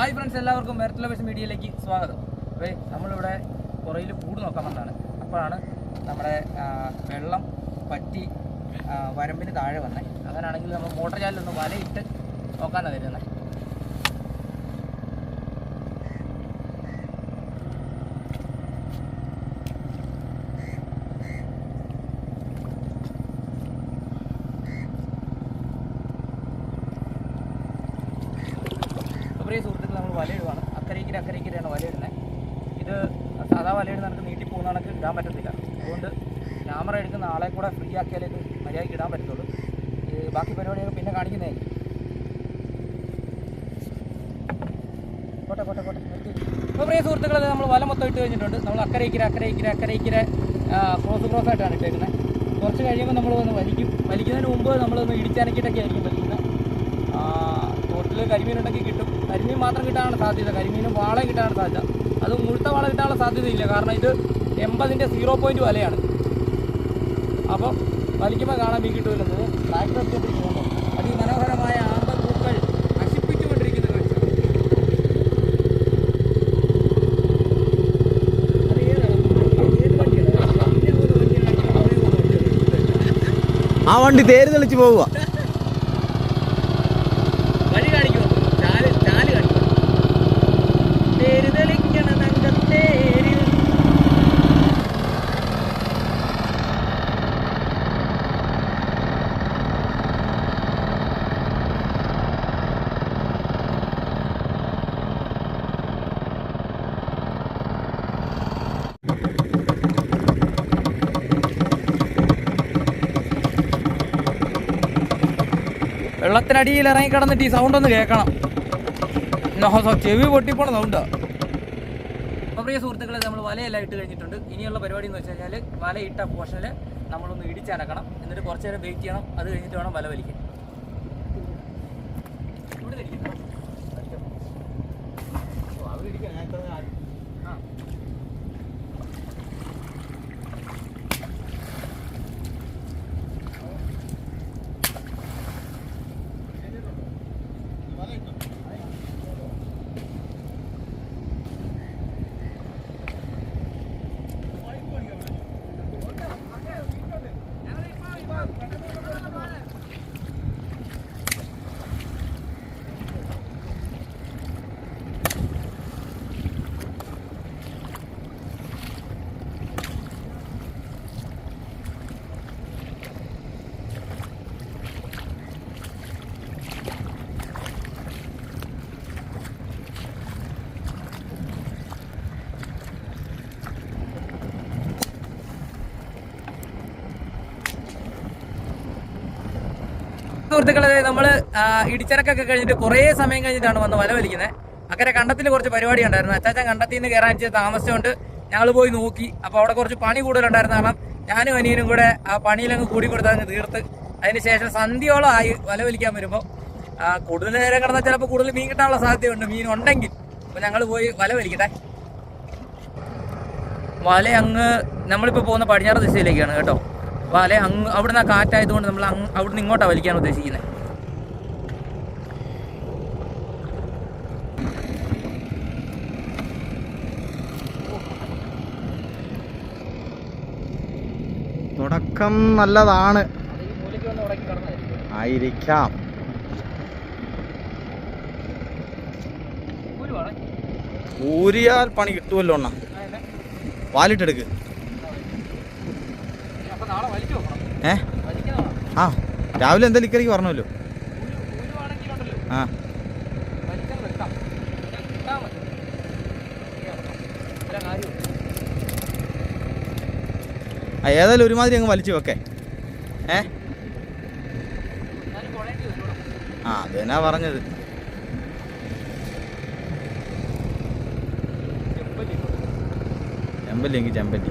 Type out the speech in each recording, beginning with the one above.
Hi friends എല്ലാവർക്കും merit bus മീഡിയയിലേക്ക് സ്വാഗതം. അപ്പോൾ നമ്മളിവിടെ പുറയിൽ കൂട് നോക്കാൻ വന്നതാണ്. അപ്പോഴാണ് നമ്മുടെ വെള്ളം പറ്റി വരമ്പിന് താഴെ വന്നത് അങ്ങനെയാണെങ്കിൽ നമ്മൾ മോട്ടർ ചാലിലൊന്ന് വലയിട്ട് നോക്കാനാണ് വരുന്നത് അപ്പോൾ ഈ സുഹൃത്തുക്കൾ നമ്മൾ വലയിടുവാണ് അക്കരയ്ക്ക് അക്കരയ്ക്കാണ് വലയിടുന്നത് ഇത് സാധാ വലയിടുന്ന നമുക്ക് നീട്ടി പോകുന്ന ഇടാൻ പറ്റത്തില്ല. അതുകൊണ്ട് ക്യാമറ എടുക്കുന്ന ആളെ കൂടെ ഫ്രീ ആക്കിയാലേ മര്യാദയ്ക്ക് ഇടാൻ പറ്റത്തുള്ളൂ. ബാക്കി പരിപാടികൾ പിന്നെ കാണിക്കുന്നതായിരിക്കും. കോട്ടെ കോട്ടെ കോട്ടെ ഇപ്പോൾ പ്രിയ സുഹൃത്തുക്കളെ നമ്മൾ വല മൊത്തം ഇട്ട് കഴിഞ്ഞിട്ടുണ്ട്. നമ്മൾ അക്കരയിക്കര അക്കരയിക്കര അക്കരയിക്കര ക്രോസ് ക്രോസ് ആയിട്ടാണ് ഇട്ടേക്കുന്നത്. കുറച്ച് കഴിയുമ്പോൾ നമ്മൾ വന്ന് വലിക്കും. വലിക്കുന്നതിന് മുമ്പ് നമ്മളൊന്ന് ഇടിച്ചനക്കിയിട്ടൊക്കെ ആയിരിക്കും വലിക്കുന്നത്. തോട്ടിൽ കരിമീനുണ്ടെങ്കിൽ കിട്ടും. കരിമീൻ മാത്രം കിട്ടാനാണ് സാധ്യത. കരിമീനും വാളയും കിട്ടാനാണ് സാധ്യത. അത് മുഴുത്ത വാള കിട്ടാനുള്ള സാധ്യതയില്ല. കാരണം ഇത് എൺപതിന്റെ സീറോ പോയിന്റ് വലയാണ്. അപ്പം വലിക്കുമ്പോൾ കാണാൻ മീൻ കിട്ടുമല്ലോ ട്രാക്ടർ എത്തിക്കൊണ്ടിരിക്കുമ്പോൾ അതിമനോഹരമായ ആമ്പൽ പൂക്കൾ നശിപ്പിച്ചുകൊണ്ടിരിക്കുന്ന കാഴ്ച. ആ വണ്ടി തേര് തെളിച്ച് പോവുക. വെള്ളത്തിനടിയിൽ ഇറങ്ങി കിടന്നിട്ട് ഈ സൗണ്ട് ഒന്ന് കേൾക്കണം. ചെവി പൊട്ടിപ്പോണ സൗണ്ടാ അപ്പോൾ പ്രിയ സുഹൃത്തുക്കളെ നമ്മൾ വലയെല്ലാം ഇട്ട് കഴിഞ്ഞിട്ടുണ്ട്. ഇനിയുള്ള പരിപാടി എന്ന് വെച്ച് കഴിഞ്ഞാൽ വല ഇട്ട പോർഷനിൽ നമ്മളൊന്ന് ഇടിച്ചടക്കണം. എന്നിട്ട് കുറച്ച് നേരം വെയിറ്റ് ചെയ്യണം. അത് കഴിഞ്ഞിട്ട് വേണം വല വലിക്കാൻ. ഇവിടെ സുഹൃത്തുക്കളെ നമ്മൾ ഇടിച്ചിറക്കൊക്കെ കഴിഞ്ഞിട്ട് കുറേ സമയം കഴിഞ്ഞിട്ടാണ് വന്ന് വല വലിക്കുന്നത് അക്കരെ കണ്ടത്തിൽ കുറച്ച് പരിപാടി ഉണ്ടായിരുന്നു. അച്ചാച്ചൻ കണ്ടത്തിൽ നിന്ന് കയറാൻ ചെയ്ത് താമസിച്ചുകൊണ്ട് ഞങ്ങൾ പോയി നോക്കി. അപ്പോൾ അവിടെ കുറച്ച് പണി കൂടുതലുണ്ടായിരുന്ന. കാരണം ഞാനും അനിയനും കൂടെ ആ പണിയിലങ്ങ് കൂടി കൊടുത്താൽ അങ്ങ് തീർത്ത്. അതിന് ശേഷം സന്ധ്യോളം ആയി വല വലിക്കാൻ വരുമ്പോൾ കൂടുതൽ നേരം കിടന്നാൽ ചിലപ്പോൾ കൂടുതൽ മീൻ കിട്ടാനുള്ള സാധ്യതയുണ്ട്. മീൻ ഉണ്ടെങ്കിൽ അപ്പോൾ ഞങ്ങൾ പോയി വല വലിക്കട്ടെ വല അങ്ങ് നമ്മളിപ്പോൾ പോകുന്ന പടിഞ്ഞാറ് ദിശയിലേക്കാണ് കേട്ടോ. വല അങ്ങ് അവിടുന്ന് ആ കാറ്റായതുകൊണ്ട് നമ്മൾ അങ്ങ് അവിടുന്ന് ഇങ്ങോട്ടാണ് വലിക്കാൻ ഉദ്ദേശിക്കുന്നത് തുടക്കം നല്ലതാണ്. ആയിരിക്കാം. ഊരിയാൽ പണി കിട്ടുമല്ലോ എണ്ണ വാലിട്ടെടുക്ക് അപ്പൊ നാളെ വലിച്ചു നോക്കണം ഏ? ആ രാവിലെ എന്താ ലിക്കറിക്ക് പറഞ്ഞല്ലോ ആ. ഏതായാലും ഒരുമാതിരി അങ്ങ് വലിച്ചു വെക്കേ. ഏ? ആ അത് തന്നെയാ പറഞ്ഞത് ചെമ്പല്ലെങ്കിൽ ചെമ്പല്ലി.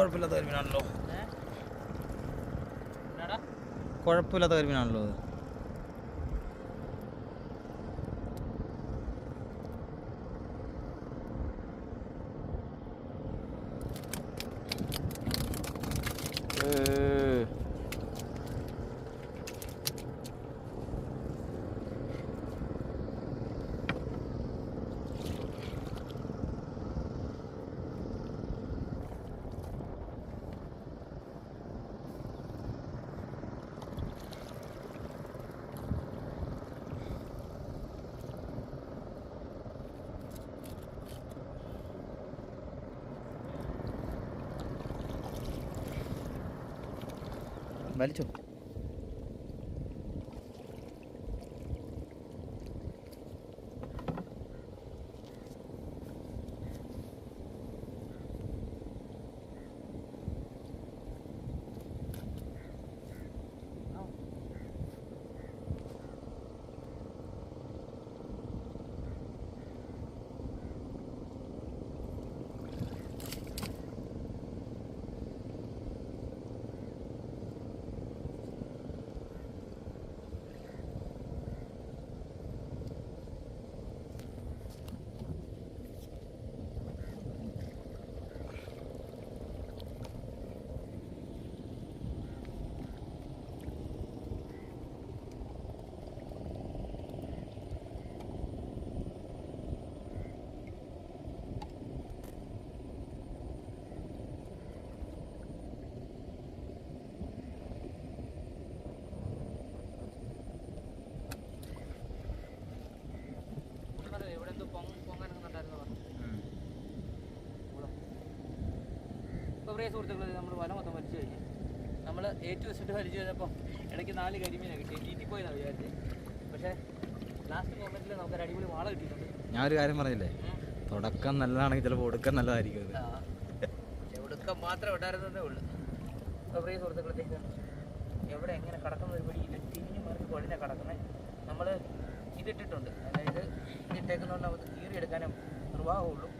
കുഴപ്പമില്ലാത്ത കരിമീനാണല്ലോ? കുഴപ്പമില്ലാത്ത കരിമീനാണല്ലോ അത് വലിച്ചോ കൂട്ടുകാരെ, ഇവിടെ എന്തോ പൊങ്ങ- പൊങ്ങാനൊക്കെ ഉണ്ടായിരുന്നു പറഞ്ഞു. ഇപ്പോൾ സുഹൃത്തുക്കൾ നമ്മൾ വല മൊത്തം വലിച്ചു കഴിഞ്ഞു. നമ്മൾ ഏറ്റവും വെച്ചിട്ട് വലിച്ചു കഴിഞ്ഞപ്പോൾ ഇടയ്ക്ക് നാല് കരിമീനെ കിട്ടി. ചീറ്റി പോയെന്നാണ് വിചാരിച്ചത് പക്ഷേ ലാസ്റ്റ് മൊമെന്റിൽ നമുക്കൊരു അടിപൊളി വാള കിട്ടിയിട്ടുണ്ട്. ഞാനൊരു കാര്യം പറഞ്ഞില്ലേ തുടക്കം നല്ലതാണെങ്കിൽ ചിലപ്പോൾ ഒടുക്കം നല്ലതായിരിക്കും. ഒടുക്കം മാത്രമേ ഉണ്ടായിരുന്നതേ ഉള്ളൂ. അപ്പോൾ പ്രിയ സുഹൃത്തുക്കളത്തേക്ക് എവിടെ എങ്ങനെ കടക്കുന്ന ഒരു പിടിയില്ല തിരിഞ്ഞ് മറിഞ്ഞ് കൊഴിഞ്ഞ കടക്കുന്നത് നമ്മൾ ഇതിട്ടിട്ടുണ്ട്. അതായത് ഇതിട്ടേക്കുന്നതുകൊണ്ട് നമുക്ക് കീറിയെടുക്കാനും നിർവാഹമുള്ളൂ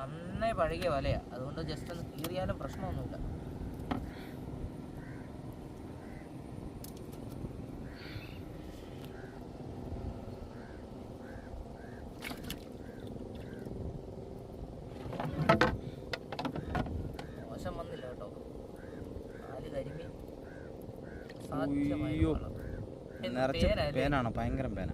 നന്നേ പഴകിയ വലയാണ് അതുകൊണ്ട് ജസ്റ്റ് ഒന്ന് കീറിയാലും പ്രശ്നമൊന്നുമില്ല. മോശം വന്നില്ല കേട്ടോ. നാല് കരിമീൻ. സാധ്യമായി? പേനാണ്? ഭയങ്കര പേന.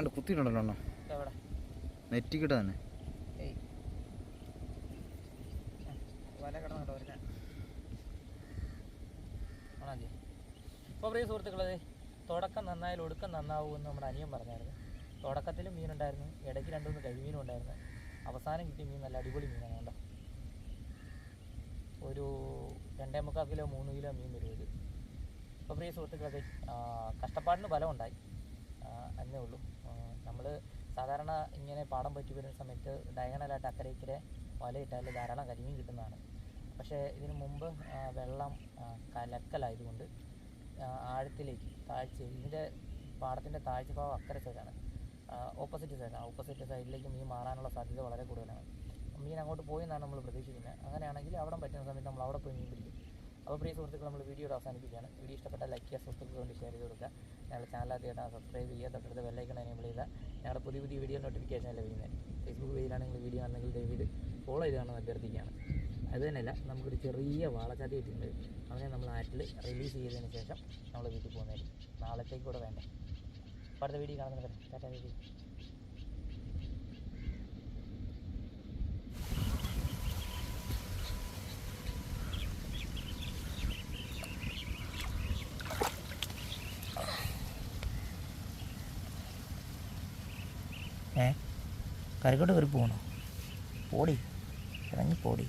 അല്ലാണ്ട് കുത്തിയിട്ടുണ്ടല്ലോ അണ്ണാ. നെറ്റിക്കിട്ട തന്നെ. ഇപ്പോൾ പ്രിയ സുഹൃത്തുക്കളത് തുടക്കം നന്നായാലും ഒടുക്കം നന്നാവും എന്ന് നമ്മുടെ അനിയൻ പറഞ്ഞായിരുന്നു. തുടക്കത്തിലും മീനുണ്ടായിരുന്നു ഇടയ്ക്ക് രണ്ടുമൂന്ന് കരിമീനും ഉണ്ടായിരുന്നു. അവസാനം കിട്ടിയ മീൻ നല്ല അടിപൊളി മീനാണ് കേട്ടോ ഒരു രണ്ടേ മുക്കാൽ കിലോ മൂന്ന് കിലോ മീൻ വരും ഇത്. അപ്പോൾ പ്രിയ സുഹൃത്തുക്കളത് കഷ്ടപ്പാടിന് ഫലമുണ്ടായി. എന്നേ ഉള്ളൂ. നമ്മൾ സാധാരണ ഇങ്ങനെ പാടം പറ്റി വരുന്ന സമയത്ത് ഡയഗണലായിട്ട് അക്കരെ ഇക്കരെ വലയിട്ടാൽ ധാരാളം കരിമീൻ കിട്ടുന്നതാണ്. പക്ഷേ ഇതിനു മുമ്പ് വെള്ളം കലക്കലായതുകൊണ്ട് ആഴത്തിലേക്ക് താഴ്ച ഇതിന്റെ പാടത്തിന്റെ താഴ്ച ഭാഗം അക്കരെ സൈഡാണ്. ഓപ്പോസിറ്റ് സൈഡാണ്. ഓപ്പോസിറ്റ് സൈഡിലേക്ക് മീൻ മാറാനുള്ള സാധ്യത വളരെ കൂടുതലാണ്. മീൻ അങ്ങോട്ട് പോയി എന്നാണ് നമ്മൾ പ്രതീക്ഷിക്കുന്നത്. അങ്ങനെയാണെങ്കിൽ അവിടെ പറ്റുന്ന സമയത്ത് നമ്മൾ അവിടെ പോയി മീൻ പിടിക്കും. അപ്പോൾ പ്രിയ സുഹൃത്തുക്കൾ നമ്മൾ വീഡിയോ അവസാനിപ്പിക്കുകയാണ്. വീഡിയോ ഇഷ്ടപ്പെട്ട ലൈക്ക് ചെയ്യുക സുഹൃത്തുക്കൾ കൊണ്ട് ഷെയർ ചെയ്ത് കൊടുക്കുക. ഞങ്ങളുടെ ചാനൽ ആദ്യമായിട്ടാണ് സബ്സ്ക്രൈബ് ചെയ്യുക. തൊട്ടടുത്ത് ബെല്ലൈക്കൺ എനേബിൾ ചെയ്യുക. ഞങ്ങളുടെ പുതിയ പുതിയ വീഡിയോ നോട്ടിഫിക്കേഷൻ ലഭിക്കുന്നത് ഫേസ്ബുക്ക് പേജിലാണെങ്കിൽ വീഡിയോ ആണെങ്കിൽ ദയവീത് ഫോളോ ചെയ്താണ് അഭ്യർത്ഥിക്കുകയാണ്. അത് തന്നെയല്ല നമുക്കൊരു ചെറിയ വാളച്ചാതി കിട്ടിയിട്ടുണ്ട് അതിനെ നമ്മൾ ആറ്റിൽ റിലീസ് ചെയ്തതിന് ശേഷം നമ്മൾ വീട്ടിൽ പോകുന്നതായിരിക്കും. നാളത്തേക്ക് കൂടെ വേണ്ടേ? അടുത്ത വീഡിയോ കാണുന്നുണ്ട് ടാറ്റാ വീഡിയോ ഏ കറിക്കോട്ട് കയറി പോകണോ പോടി ഇറങ്ങി പോടി